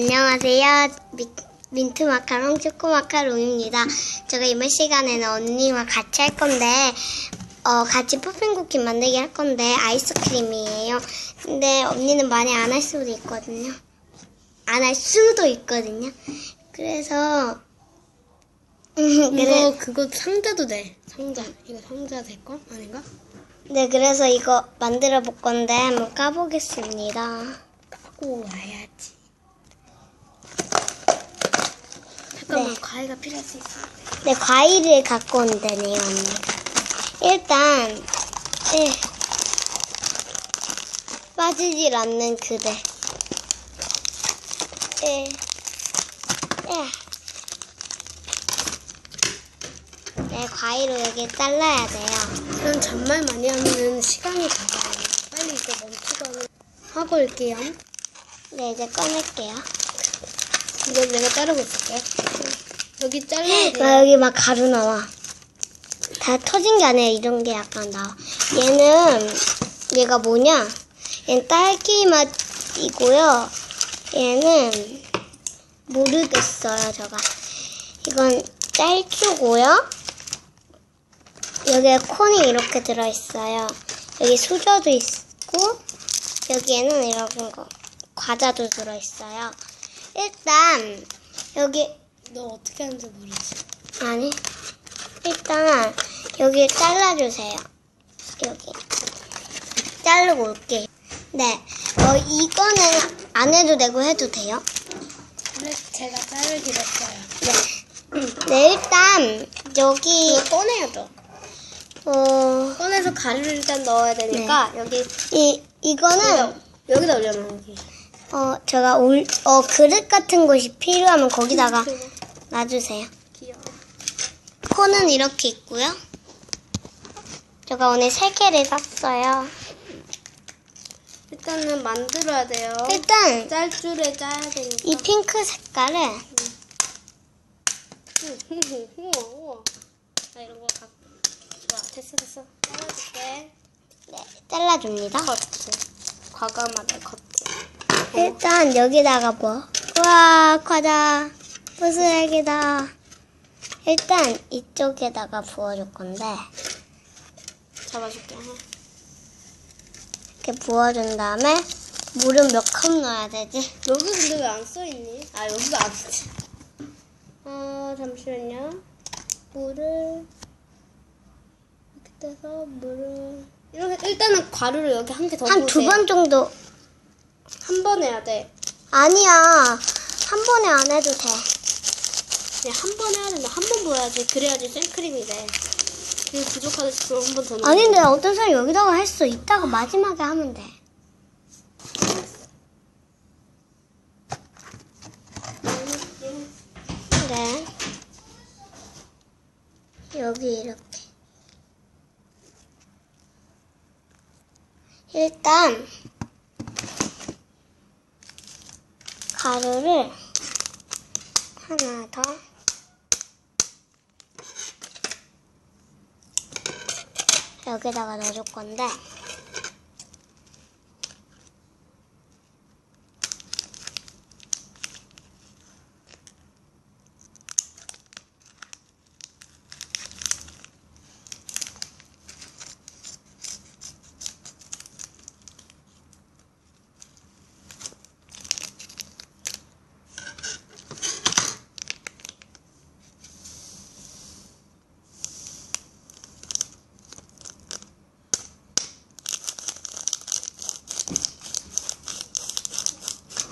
안녕하세요. 미- 민트 마카롱, 초코 마카롱입니다. 제가 이번 시간에는 언니와 같이 할 건데, 어, 같이 푸핀 쿠키 만들기 할 건데, 아이스크림이에요. 근데 언니는 많이 안 할 수도 있거든요. 안 할 수도 있거든요. 그래서, 음, 그래, 이거 그거 상자도 돼. 상자. 이거 상자 될 거? 아닌가? 네, 그래서 이거 만들어 볼 건데, 한번 까보겠습니다. 까고 와야지. 잠깐만 네. 과일가 필요할 수 있어. 네, 과일을 갖고 온다네요, 언니가. 일단, 예. 빠지질 않는 그대. 예. 예. 네, 과일을 여기 잘라야 돼요. 이런 잔말 많이 하면 시간이 가요. 빨리 이거 멈추고 하고 올게요. 네, 이제 꺼낼게요. 이거 내가 자르고 있을게. 여기 잘라야 와, 돼요. 여기 막 가루 나와. 다 터진 게 아니라 이런 게 약간 나와. 얘는, 얘가 뭐냐? 얘는 딸기 맛이고요. 얘는 모르겠어요, 제가. 이건 짤주고요. 여기에 콘이 이렇게 들어있어요. 여기 수저도 있고, 여기에는 이런 거, 과자도 들어있어요. 일단, 여기 너 어떻게 하는지 모르지. 아니, 일단 여기 잘라주세요. 여기 자르고 올게요. 네, 어, 이거는 안 해도 되고 해도 돼요. 근데 제가 자르기로 했어요. 네, 네 일단 여기 이거 꺼내야죠. 어, 꺼내서 가루를 일단 넣어야 되니까 여기 이 이거는 여기다 올려놔 여기. 어 제가 올, 어 그릇 같은 곳이 필요하면 거기다가 놔주세요. 귀여워. 코는 이렇게 있고요. 제가 오늘 세 개를 샀어요. 일단은 만들어야 돼요. 일단 짤 줄에 짜야 되니까. 이 핑크 색깔을 우와, 우와. 나 이런 거 갖고. 좋아, 됐어, 됐어. 잘라줄게. 네, 잘라줍니다. 커트. 과감하다, 커트. 일단 여기다가 뭐? 우와 과자 부스러기다. 일단 이쪽에다가 부어줄 건데 잡아줄게. 이렇게 부어준 다음에 물은 몇 컵 넣어야 되지? 여기 근데 왜 안 써있니? 아, 여기도 안 쓰지. 어, 잠시만요. 물을. 이렇게 떼서 물을. 이렇게, 일단은 가루를 여기 한 개 더 한 두 번 정도 한 번 해야 돼. 아니야 한 번에 안 해도 돼. 그냥 한 번 해야 된다. 한번 부어야지. 그래야지 생크림이 돼. 그리고 부족하다 싶으면 한 번 더 넣어. 아닌데 어떤 사람이 여기다가 했어. 이따가 마지막에 하면 돼. 네. 여기 이렇게. 일단 가루를 하나 더. 여기다가 넣어줄 건데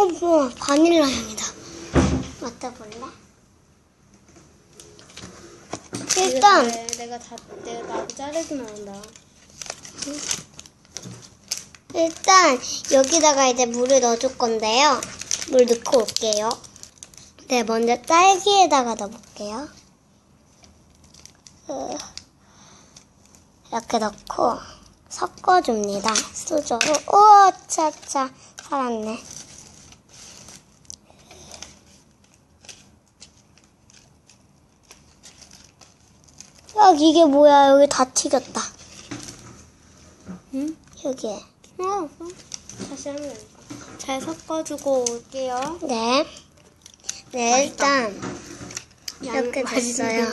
어, 뭐, 바닐라 향이다. 맡아볼래? 일단, 내가 다, 내가 나도 자르기만 한다. 일단, 여기다가 이제 물을 넣어줄 건데요. 물 넣고 올게요. 네, 먼저 딸기에다가 넣어볼게요. 으, 이렇게 넣고, 섞어줍니다. 수저로. 오, 차차. 살았네. 야, 이게 뭐야. 여기 다 튀겼다. 응? 여기에. 어, 어. 다시 하면. 잘잘 섞어주고 올게요. 네. 네, 일단 이렇게 됐어요.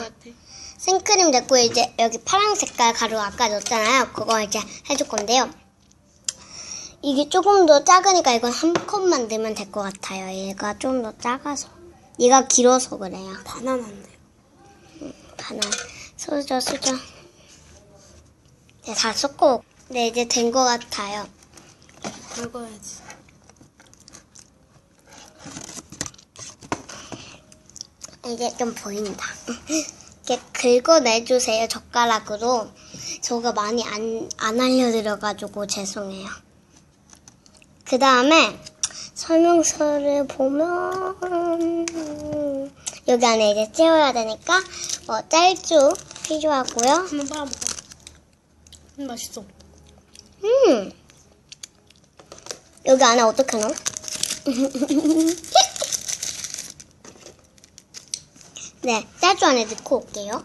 생크림 됐고 이제 여기 파란 색깔 가루 아까 넣었잖아요. 그거 이제 해줄 건데요. 이게 조금 더 작으니까 이건 한 컵만 넣으면 될 것 같아요. 얘가 좀 더 작아서. 얘가 길어서 그래요. 바나나인데요. 하나 쏘죠 쏘죠. 네, 다 섞고 네 이제 된 것 같아요. 긁어야지. 이게 좀 보인다. 이렇게 긁어내주세요 젓가락으로. 저가 많이 안, 안 알려드려가지고 죄송해요. 그 다음에 설명서를 보면 여기 안에 이제 채워야 되니까 어, 짤주 필요하고요. 한번 빨아먹어. 음, 맛있어. 음 여기 안에 어떻게 넣어? 네, 짤주 안에 넣고 올게요.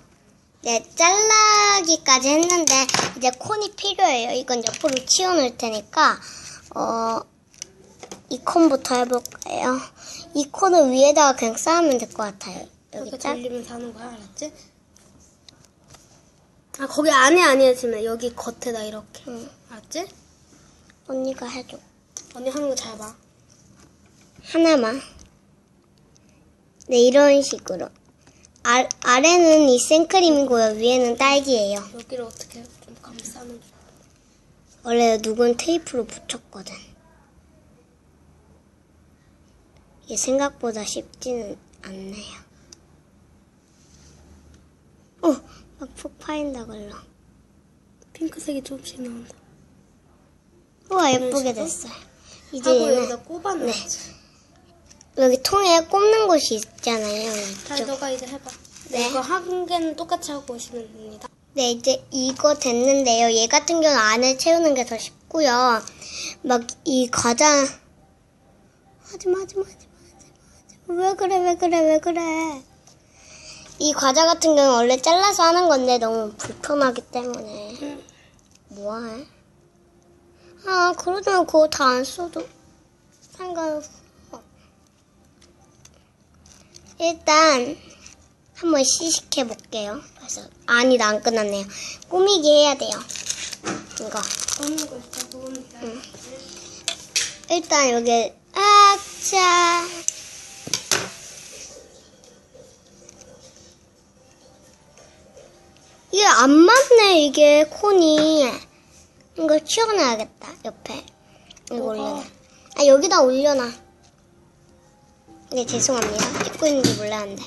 네, 잘라기까지 했는데 이제 콘이 필요해요. 이건 옆으로 치워놓을 테니까 어, 이 콘부터 해볼까요? 이 콘을 위에다가 그냥 쌓으면 될 것 같아요. 여기 이렇게 짤. 돌리면서 하는 거야, 알았지? 아, 거기 안에 아니었지만 여기 겉에다 이렇게. 응. 알았지? 언니가 해줘. 언니 하는 거 잘 봐. 하나만. 네, 이런 식으로. 아, 아래는 이 생크림이고요. 위에는 딸기예요. 여기를 어떻게 좀 감싸는 줄. 원래 누군 테이프로 붙였거든. 이게 생각보다 쉽지는 않네요. 어, 막푹 파인다 걸러. 핑크색이 조금씩 나온다. 우와, 예쁘게? 됐어요. 이제 하고 여기다 꼽아놔야지. 여기 통에 꼽는 곳이 있잖아요. 자, 이쪽. 너가 이제 해봐. 네. 이거 한 개는 똑같이 하고 오시면 됩니다. 네, 이제 이거 됐는데요. 얘 같은 경우는 안에 채우는 게 더 쉽고요. 막 이 과자 하지마, 하지마, 하지마, 하지마. 왜 그래, 왜 그래, 왜 그래. 이 과자 같은 경우는 원래 잘라서 하는 건데 너무 불편하기 때문에. 뭐해? 아, 그러면 그거 다 안 써도 상관없어. 일단 한번 시식해 볼게요. 그래서 아니다 안 끝났네요. 꾸미기 해야 돼요. 이거 거 있어, 거. 일단 여기 아차. 이게 안 맞네 이게 콘이. 이거 치워놔야겠다 옆에. 이거 뭐가? 올려놔. 아 여기다 올려놔. 네 죄송합니다. 찍고 있는지 몰랐는데.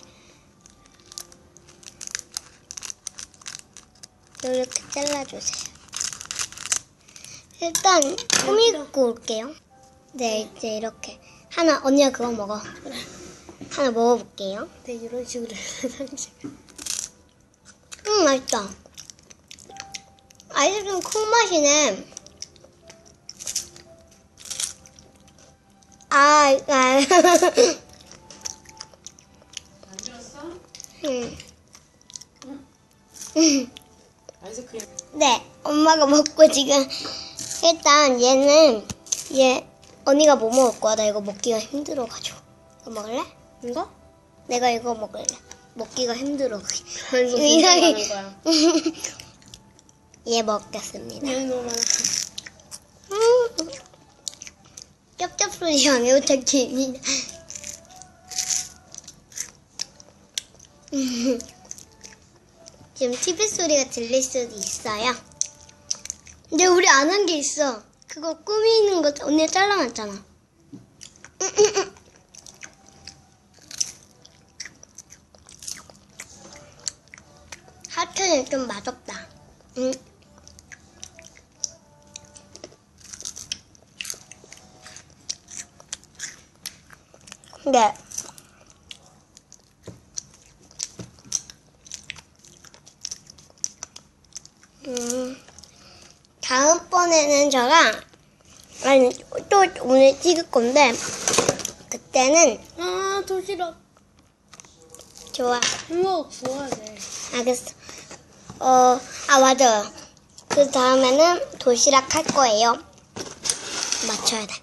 이렇게 잘라주세요. 일단 꾸미고 올게요. 네 이제 이렇게 하나 언니가 그거 먹어 하나 먹어볼게요 네, 이런 식으로 상식. 음 맛있다 아이스크림 콩 맛이네 아, 아. 음. 음. 아이스크림 네, 엄마가 먹고 지금 일단 얘는 얘 언니가 뭐 먹을 거야? 나 이거 먹기가 힘들어가지고 이거 먹을래? 이거? 내가 이거 먹을래. 먹기가 힘들어. 이거 이상해. 많은 거야. 얘 먹겠습니다. 여기 너무 많아. 음. 쩝쩝 소리가 매우 tak입니다. 지금 TV 소리가 들릴 수도 있어요. 근데 우리 안 한 게 있어. 그거 꾸미는 거 언니 잘라놨잖아. 하트는 좀 맛없다. 음. 네. 음, 다음번에는 저랑, 아니, 또 오늘 찍을 건데, 그때는, 아, 도시락. 좋아. 이거 구워야 돼. 알겠어. 어, 아, 맞아요. 그 다음에는 도시락 할 거예요. 맞춰야 돼.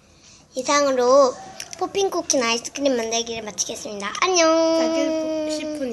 이상으로 포핑 쿠키 아이스크림 만들기를 마치겠습니다. 안녕. 자기 10분이